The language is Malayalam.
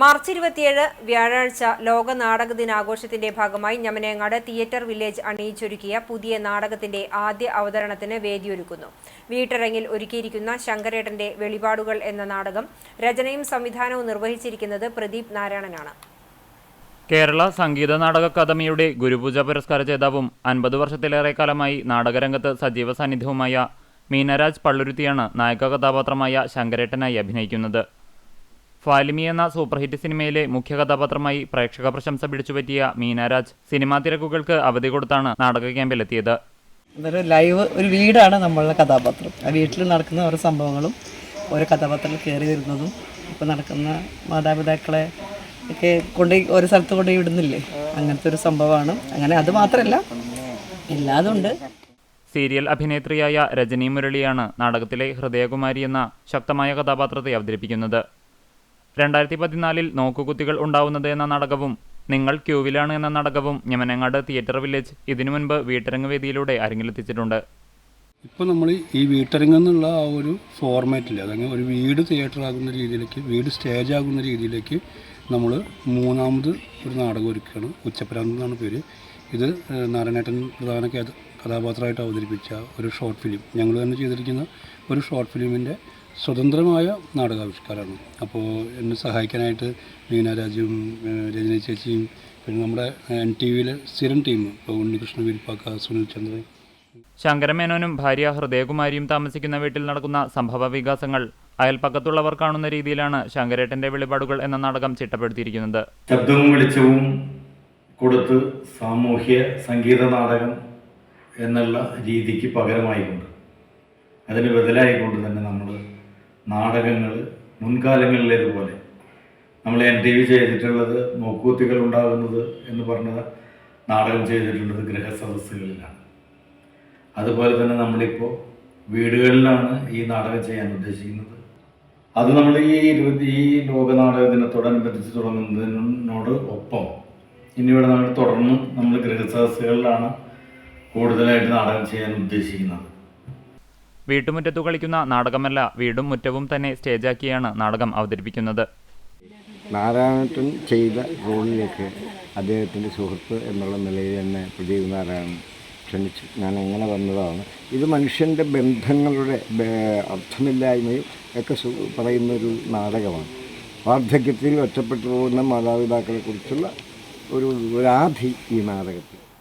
മാർച്ച് ഇരുപത്തിയേഴ് വ്യാഴാഴ്ച ലോക നാടക ദിനാഘോഷത്തിന്റെ ഭാഗമായി ഞമനേങ്ങാട് തിയേറ്റർ വില്ലേജ് അണിയിച്ചൊരുക്കിയ പുതിയ നാടകത്തിന്റെ ആദ്യ അവതരണത്തിന് വേദിയൊരുക്കുന്നു. വീട്ടിറങ്ങിൽ ഒരുക്കിയിരിക്കുന്ന ശങ്കരേട്ടന്റെ വെളിപാടുകൾ എന്ന നാടകം രചനയും സംവിധാനവും നിർവഹിച്ചിരിക്കുന്നത് പ്രദീപ് നാരായണനാണ്. കേരള സംഗീത നാടക അക്കാദമിയുടെ ഗുരുപൂജ പുരസ്കാര ജേതാവും അൻപത് വർഷത്തിലേറെ കാലമായി നാടകരംഗത്ത് സജീവ സാന്നിധ്യവുമായ മീനരാജ് പള്ളുരുത്തിയാണ് നായക കഥാപാത്രമായ ശങ്കരേട്ടനായി അഭിനയിക്കുന്നത്. ഫാലിമി എന്ന സൂപ്പർഹിറ്റ് സിനിമയിലെ മുഖ്യ കഥാപാത്രമായി പ്രേക്ഷക പ്രശംസ പിടിച്ചുപറ്റിയ മീനാരാജ് സിനിമാ തിരക്കുകൾക്ക് അവധി കൊടുത്താണ് നാടക ക്യാമ്പിലെത്തിയത്. അതൊരു ലൈവ് ഒരു വീടാണ് നമ്മളുടെ കഥാപാത്രം. ആ വീട്ടിൽ നടക്കുന്ന ഓരോ സംഭവങ്ങളും ഓരോ കഥാപാത്രങ്ങൾ കയറി വരുന്നതും ഇപ്പം നടക്കുന്ന മാതാപിതാക്കളെ ഒക്കെ കൊണ്ട് ഒരു സ്ഥലത്ത് കൊണ്ട് വിടുന്നില്ലേ? അങ്ങനത്തെ ഒരു സംഭവമാണ്. അങ്ങനെ അത് മാത്രമല്ല എല്ലാതുണ്ട് സീരിയൽ അഭിനേത്രിയായ രജനി മുരളിയാണ് നാടകത്തിലെ ഹൃദയകുമാരി എന്ന ശക്തമായ കഥാപാത്രത്തെ അവതരിപ്പിക്കുന്നത്. രണ്ടായിരത്തി പതിനാലിൽ നോക്കുകുത്തികൾ ഉണ്ടാവുന്നത് എന്ന നാടകവും നിങ്ങൾ ക്യൂവിലാണ് എന്ന നാടകവും ഞമനങ്ങാട് തിയേറ്റർ വില്ലേജ് ഇതിനു മുൻപ് വീട്ടരങ്ങ് വേദിയിലൂടെ അരങ്ങിലെത്തിച്ചിട്ടുണ്ട്. ഇപ്പോൾ നമ്മൾ ഈ വീട്ടരങ്ങ് എന്നുള്ള ആ ഒരു ഫോർമാറ്റിൽ അതങ്ങനെ ഒരു വീട് തിയേറ്റർ ആകുന്ന രീതിയിലേക്ക് വീട് സ്റ്റേജ് ആകുന്ന രീതിയിലേക്ക് നമ്മൾ മൂന്നാമത് ഒരു നാടകം ഒരുക്കുകയാണ്. ഉച്ചപ്രാന്ത് എന്നാണ് പേര്. ഇത് നാരായണേട്ടൻ പ്രധാന കഥ- കഥാപാത്രമായിട്ട് അവതരിപ്പിച്ച ഒരു ഷോർട്ട് ഫിലിം ഞങ്ങൾ തന്നെ ചെയ്തിരിക്കുന്ന ഒരു ഷോർട്ട് ഫിലിമിന്റെ സ്വതന്ത്രമായ നാടകാവിഷ്കാരമാണ്. അപ്പോൾ എന്നെ സഹായിക്കാനായിട്ട് മീനാരാജും രാജുവും രജനി ചേച്ചിയും പിന്നെ നമ്മുടെ എൻ ടി വിയിലെ സ്ഥിരം ടീം ഇപ്പോൾ ഉണ്ണികൃഷ്ണ വിരിപ്പാക്ക സുനിൽ ചന്ദ്രൻ. ശങ്കരമേനോനും ഭാര്യ ഹൃദയകുമാരിയും താമസിക്കുന്ന വീട്ടിൽ നടക്കുന്ന സംഭവ വികാസങ്ങൾ അയൽപ്പക്കത്തുള്ളവർ കാണുന്ന രീതിയിലാണ് ശങ്കരേട്ടന്റെ വെളിപാടുകൾ എന്ന നാടകം ചിട്ടപ്പെടുത്തിയിരിക്കുന്നത്. ശബ്ദവും വെളിച്ചവും കൊടുത്ത് സാമൂഹ്യ സംഗീത നാടകം എന്നുള്ള രീതിക്ക് പകരമായിക്കൊണ്ട് അതിന് ബദലായിക്കൊണ്ട് തന്നെ നാടകങ്ങൾ മുൻകാലങ്ങളിലേതുപോലെ. നമ്മൾ എൻ ടി വി ചെയ്തിട്ടുള്ളത് നോക്കൂത്തികൾ ഉണ്ടാകുന്നത് എന്ന് പറഞ്ഞ നാടകം ചെയ്തിട്ടുള്ളത് ഗൃഹസദസ്സുകളിലാണ്. അതുപോലെ തന്നെ നമ്മളിപ്പോൾ വീടുകളിലാണ് ഈ നാടകം ചെയ്യാൻ ഉദ്ദേശിക്കുന്നത്. അത് നമ്മൾ ഈ ഇരുപത്തി ഈ ലോക നാടക ദിനത്തോടനുബന്ധിച്ച് തുടങ്ങുന്നതിനോട് ഒപ്പം ഇനിയിവിടെ നമ്മൾ തുടർന്ന് നമ്മൾ ഗൃഹസദസ്സുകളിലാണ് കൂടുതലായിട്ട് നാടകം ചെയ്യാൻ ഉദ്ദേശിക്കുന്നത്. വീട്ടുമുറ്റത്തു കളിക്കുന്ന നാടകമല്ല വീടും മുറ്റവും തന്നെ സ്റ്റേജാക്കിയാണ് നാടകം അവതരിപ്പിക്കുന്നത്. നാരായണൻ ചെയ്ത റോളിലേക്ക് അദ്ദേഹത്തിന്റെ സുഹൃത്ത് എന്നുള്ള നിലയിൽ തന്നെ പ്രദീപ് നാരായണൻ ക്ഷണിച്ചു. ഞാൻ എങ്ങനെ വന്നതാണ്? ഇത് മനുഷ്യന്റെ ബന്ധങ്ങളുടെ അർത്ഥമില്ലായ്മയും ഒക്കെ പറയുന്ന പറയുന്നൊരു നാടകമാണ്. വാർദ്ധക്യത്തിൽ ഒറ്റപ്പെട്ടു പോകുന്ന മാതാപിതാക്കളെക്കുറിച്ചുള്ള ഒരു രാധി ഈ നാടകത്തിൽ.